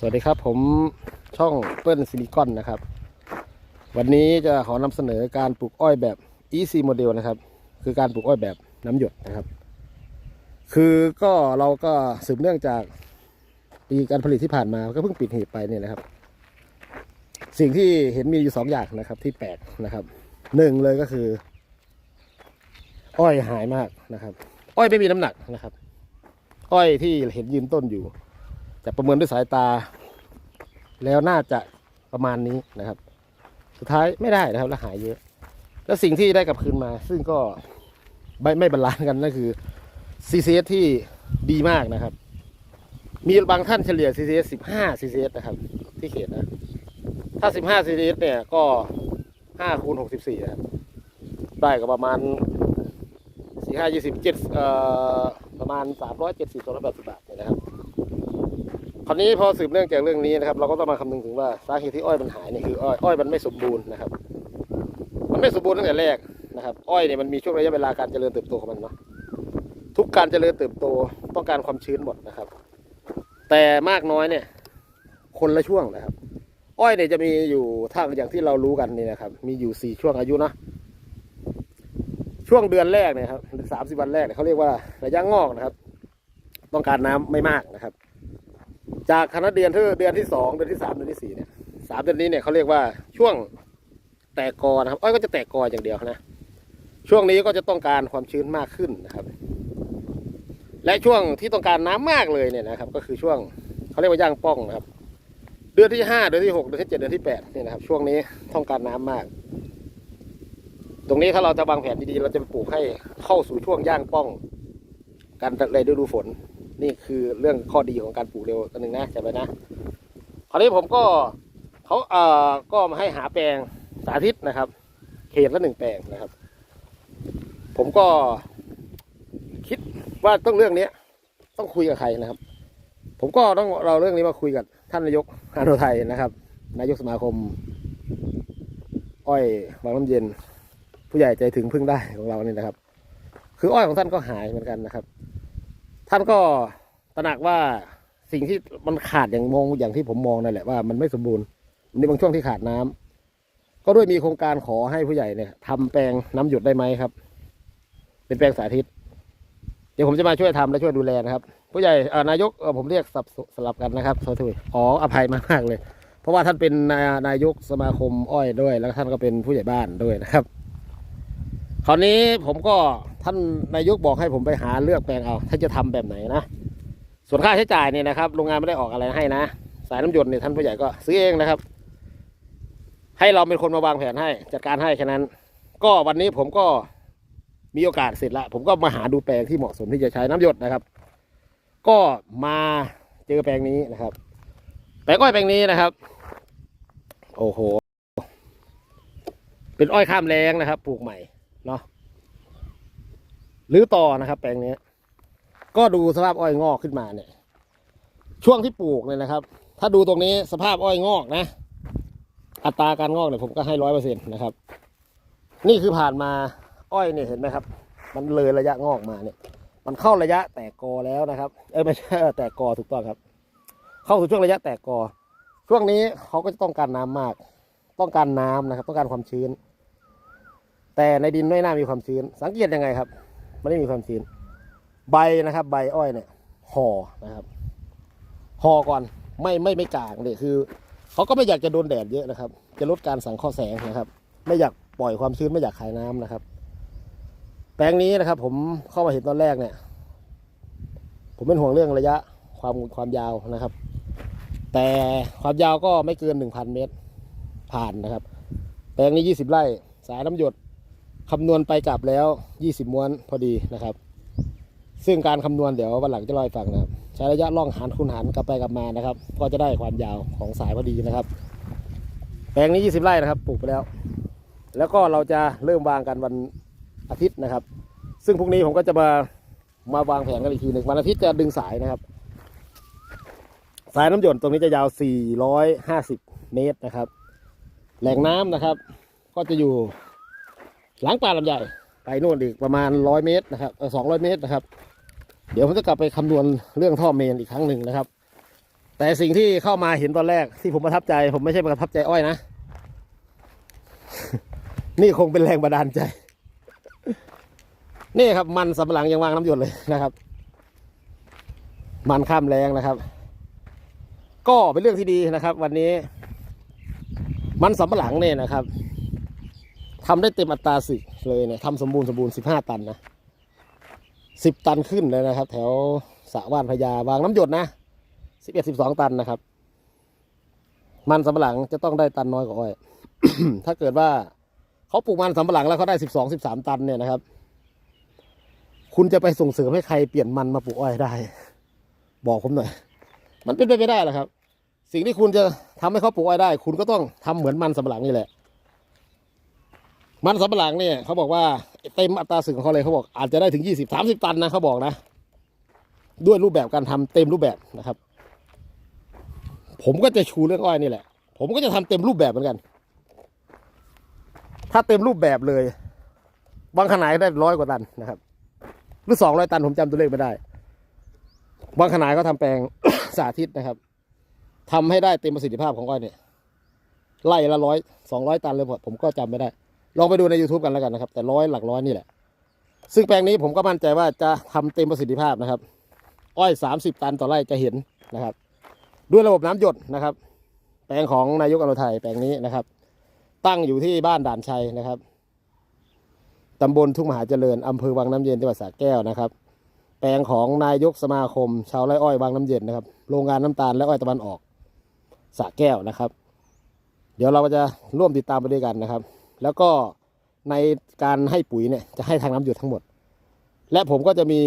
สวัสดีครับผมช่องเปิ้ลซิลิคอนนะครับ วันนี้จะขอนำเสนอการปลูกอ้อยแบบ Easy Model นะครับ คือการปลูกอ้อยแบบน้ำหยดนะครับ คือก็เราก็สืบเนื่องจากปีการผลิตที่ผ่านมาก็เพิ่งปิดหีบไปเนี่ยนะครับ สิ่งที่เห็นมีอยู่สองอย่างนะครับ ที่แปลกนะครับหนึ่งเลยก็คือ อ้อยหายมากนะครับ อ้อยไม่มีน้ำหนักนะครับ อ้อยที่เห็นยืนต้นอยู่ จะประเมินด้วยสายตา แล้วน่าจะประมาณนี้นะครับ สุดท้ายไม่ได้นะครับและหายเยอะ แล้วสิ่งที่ได้กลับคืนมา ซึ่งก็ไม่ไม่บรรลานกันนั่นคือ CCS ที่ดีมากนะครับ มีบางท่านเฉลี่ย CCS 15 CCS นะครับ ที่เขตนะ ถ้า 15 CCS เนี่ยก็5คูณ64นะครับ ได้ก็ประมาณ4 5 20 7เอ่อประมาณ 370 280บาทเนี่ยนะครับ คราวนี้พอสืบเนื่องจากเรื่องนี้นะครับเราก็ต้องมาคำนึงถึงว่าสาเหตุที่อ้อยมันหายเนี่ยคืออ้อยอ้อยมันไม่สมบูรณ์นะครับ มันไม่สมบูรณ์ตั้งแต่แรกนะครับ อ้อยเนี่ยมันมีช่วงระยะเวลาการเจริญเติบโตของมันเนาะทุกการเจริญเติบโตต้องการความชื้นหมดนะครับ แต่มากน้อยเนี่ย คนละช่วงนะครับ อ้อยเนี่ยจะมีอยู่ถ้าอย่างที่เรารู้กันนี่นะครับ มีอยู่สี่ช่วงอายุนะช่วงเดือนแรกเนี่ยครับสามสิบวันแรกเนี่ยเขาเรียกว่าระยะงอกนะครับ ต้องการน้ำไม่มากนะครับ จากคณะเดือนที่เดือนที่สองเดือนที่สามเดือนที่สี่เนี่ยสามเดือนนี้เนี่ยเขาเรียกว่าช่วงแตกกอนะครับอ้อยก็จะแตกกออย่างเดียวนะช่วงนี้ก็จะต้องการความชื้นมากขึ้นนะครับ และช่วงที่ต้องการน้ำมากเลยเนี่ยนะครับ ก็คือช่วงเขาเรียกว่าย่างป้องนะครับ เดือนที่ห้าเดือนที่หกเดือนที่เจ็ดเดือนที่แปดเนี่ยนะครับ ช่วงนี้ต้องการน้ำมาก ตรงนี้ถ้าเราจะวางแผนดีๆเราจะปลูกให้เข้าสู่ช่วงย่างป้อง กันในฤดูฝน นี่คือเรื่องข้อดีของการปลูกเร็วตัวหนึ่งนะจำไว้นะคราวนี้ผมก็เขาเอ่อก็มาให้หาแปลงสาธิตนะครับ เขตละหนึ่งแปลงนะครับ ผมก็คิดว่าต้องเรื่องเนี้ย ต้องคุยกับใครนะครับ ผมก็ต้องเราเรื่องนี้มาคุยกับท่านนายกฮานไทยนะครับ นายกสมาคม อ้อยบางน้ำเย็น ผู้ใหญ่ใจถึงพึ่งได้ของเรานี่นะครับ คืออ้อยของท่านก็หายเหมือนกันนะครับ ท่านก็ตระหนักว่าสิ่งที่มันขาดอย่างมองอย่างที่ผมมองนั่นแหละว่ามันไม่สมบูรณ์ในบางช่วงที่ขาดน้ำก็ด้วยมีโครงการขอให้ผู้ใหญ่เนี่ยทำแปลงน้ำหยดได้ไหมครับ เป็นแปลงสาธิต เดี๋ยวผมจะมาช่วยทำและช่วยดูแลนะครับ ผู้ใหญ่เอ่อนายกผมเรียกสับสลับกันนะครับขอโทษขออภัยมากเลย เพราะว่าท่านเป็นนานายกสมาคมอ้อยด้วย แล้วท่านก็เป็นผู้ใหญ่บ้านด้วยนะครับ คราวนี้ผมก็ ท่านนายกบอกให้ผมไปหาเลือกแปลงเอาถ้านจะทำแบบไหนนะ ส่วนค่าใช้จ่ายเนี่ยนะครับโรงงานไม่ได้ออกอะไรให้นะ สายน้ำหยดเนี่ยท่านผู้ใหญ่ก็ซื้อเองนะครับ ให้เราเป็นคนมาวางแผนให้ จัดการให้แค่นั้น ก็วันนี้ผมก็มีโอกาสเสร็จละผมก็มาหาดูแปลงที่เหมาะสมที่จะใช้น้ำหยดนะครับ ก็มาเจอแปลงนี้นะครับ แปลงอ้อยแปลงนี้นะครับ โอ้โห เป็นอ้อยข้ามแรงนะครับ ปลูกใหม่เนาะ หรือต่อนะครับ แปลงนี้ ก็ดูสภาพอ้อยงอกขึ้นมาเนี่ย ช่วงที่ปลูกเนี่ยนะครับ ถ้าดูตรงนี้สภาพอ้อยงอกนะ อัตราการงอกเนี่ยผมก็ให้ร้อยเปอร์เซ็นต์นะครับ นี่คือผ่านมาอ้อยเนี่ยเห็นไหมครับ มันเลยระยะงอกมาเนี่ย มันเข้าระยะแตกกอแล้วนะครับ เอ้ไม่ใช่แตกกอถูกต้องครับ เข้าสู่ช่วงระยะแตกกอ ช่วงนี้เขาก็จะต้องการน้ำมาก ต้องการน้ำนะครับ ต้องการความชื้น แต่ในดินไม่น่ามีความชื้น สังเกตยังไงครับ ไม่ได้มีความชื้น ใบนะครับ ใบอ้อยเนี่ยห่อนะครับห่อก่อนไม่ไม่ไม่กลางเนี่ยคือเขาก็ไม่อยากจะโดนแดดเยอะนะครับ จะลดการสังเคราะห์แสงนะครับ ไม่อยากปล่อยความชื้นไม่อยากขายน้ำนะครับ แปลงนี้นะครับ ผมเข้ามาเห็นตอนแรกเนี่ย ผมเป็นห่วงเรื่องระยะความความยาวนะครับ แต่ความยาวก็ไม่เกินหนึ่งพันเมตรผ่านนะครับ แปลงนี้ยี่สิบไร่ สายน้ำหยด คำนวณไปกลับแล้วยี่สิบม้วนพอดีนะครับ ซึ่งการคำนวณเดี๋ยววันหลังจะเล่าให้ฟังนะครับ ใช้ระยะล่องหารคูณหารกลับไปกลับมานะครับ ก็จะได้ความยาวของสายพอดีนะครับ แปลงนี้ 20 ไร่นะครับ ปลูกไปแล้ว แล้วก็เราจะเริ่มวางกันวันอาทิตย์นะครับ ซึ่งพรุ่งนี้ผมก็จะมามาวางแผนกันอีกทีหนึ่งวันอาทิตย์จะดึงสายนะครับ สายน้ำหยดตรงนี้จะยาว 450 เมตรนะครับ แหล่งน้ำนะครับ ก็จะอยู่ หลังป่าลำใหญ่ไปนู่นอีกประมาณ100เมตรนะครับเออ200เมตรนะครับ เดี๋ยวผมจะกลับไปคำนวณเรื่องท่อเมนอีกครั้งหนึ่งนะครับ แต่สิ่งที่เข้ามาเห็นตอนแรกที่ผมประทับใจ ผมไม่ใช่ประทับใจอ้อยนะ นี่คงเป็นแรงบันดาลใจ นี่ครับมันสำปหลังยังวางน้ำหยดเลยนะครับ มันข้ามแรงนะครับ ก็เป็นเรื่องที่ดีนะครับ วันนี้ มันสำปหลังเนี่ยนะครับ ทำได้เต็มอัตราสิเลยเนี่ยทำสมบูรณ์สมบูรณ์สิบห้าตันนะสิบตันขึ้นเลยนะครับ แถวสระว่านพญาวางน้ำหยดนะสิบเอ็ดสิบสองตันนะครับ มันสำปะหลังจะต้องได้ตันน้อยกว่าอ้อย ถ้าเกิดว่าเขาปลูกมันสำปะหลังแล้วเขาได้สิบสองสิบสามตันเนี่ยนะครับ คุณจะไปส่งเสริมให้ใครเปลี่ยนมันมาปลูกอ้อยได้ บอกผมหน่อย มันเป็นไปไม่ได้หรอครับ สิ่งที่คุณจะทำให้เขาปลูกอ้อยได้ คุณก็ต้องทำเหมือนมันสำปะหลังนี่แหละ มันสำปะหลังเนี่ยเขาบอกว่าเต็มอัตราส่วนของเขาเลยเขาบอกอาจจะได้ถึงยี่สิบสามสิบตันนะเขาบอกนะ ด้วยรูปแบบการทำเต็มรูปแบบนะครับ ผมก็จะชูเรื่องอ้อยนี่แหละ ผมก็จะทำเต็มรูปแบบเหมือนกัน ถ้าเต็มรูปแบบเลย บางขนาดได้ร้อยกว่าตันนะครับ หรือสองร้อยตันผมจำตัวเลขไม่ได้ บางขนาดก็ทำแปลงสาธิตนะครับทำให้ได้เต็มประสิทธิภาพของอ้อยเนี่ยไล่ละร้อยสองร้อยตันเลยผมก็จำไม่ได้ ลองไปดูใน YouTube กันแล้วกันนะครับ แต่ร้อยหลักร้อยนี่แหละ ซึ่งแปลงนี้ผมก็มั่นใจว่าจะทำเต็มประสิทธิภาพนะครับ อ้อย 30 ตันต่อไร่จะเห็นนะครับ ด้วยระบบน้ำหยดนะครับ แปลงของนายกอนุทัยแปลงนี้นะครับ ตั้งอยู่ที่บ้านด่านชัยนะครับตำบลทุ่งมหาเจริญอำเภอวังน้ำเย็นจังหวัดสระแก้วนะครับ แปลงของนายกสมาคม ชาวไร่อ้อยวังน้ำเย็นนะครับ โรงงานน้ำตาลและอ้อยตะวันออกสระแก้วนะครับ เดี๋ยวเราจะร่วมติดตามไปด้วยกันนะครับ แล้วก็ในการให้ปุ๋ยเนี่ยจะให้ทางน้ำหยดทั้งหมด และผมก็จะมี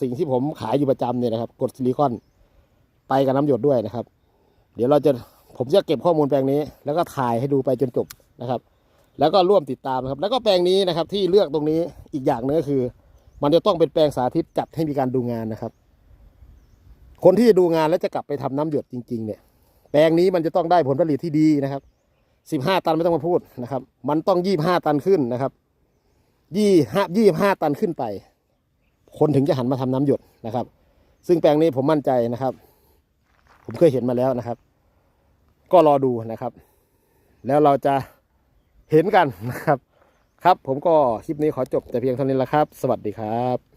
สิ่งที่ผมขายอยู่ประจำเนี่ยนะครับกรดซิลิคอนไปกับน้ำหยดด้วยนะครับ เดี๋ยวเราจะผมจะเก็บข้อมูลแปลงนี้ แล้วก็ถ่ายให้ดูไปจนจบนะครับ แล้วก็ร่วมติดตามนะครับ แล้วก็แปลงนี้นะครับที่เลือกตรงนี้อีกอย่างหนึงก็คือ มันจะต้องเป็นแปลงสาธิตจัดให้มีการดูงานนะครับ คนที่จะดูงานแล้วจะกลับไปทำน้ำหยดจริง ๆ เนี่ย แปลงนี้มันจะต้องได้ผลผลิตที่ดีนะครับ สิบห้าตันไม่ต้องมาพูดนะครับ มันต้องยี่ห้าตันขึ้นนะครับ ยี่ห้ายี่ห้าตันขึ้นไป คนถึงจะหันมาทำน้ำหยดนะครับ ซึ่งแปลงนี้ผมมั่นใจนะครับ ผมเคยเห็นมาแล้วนะครับ ก็รอดูนะครับ แล้วเราจะเห็นกันนะครับ ครับผมก็คลิปนี้ขอจบแต่เพียงเท่านี้ละครับ สวัสดีครับ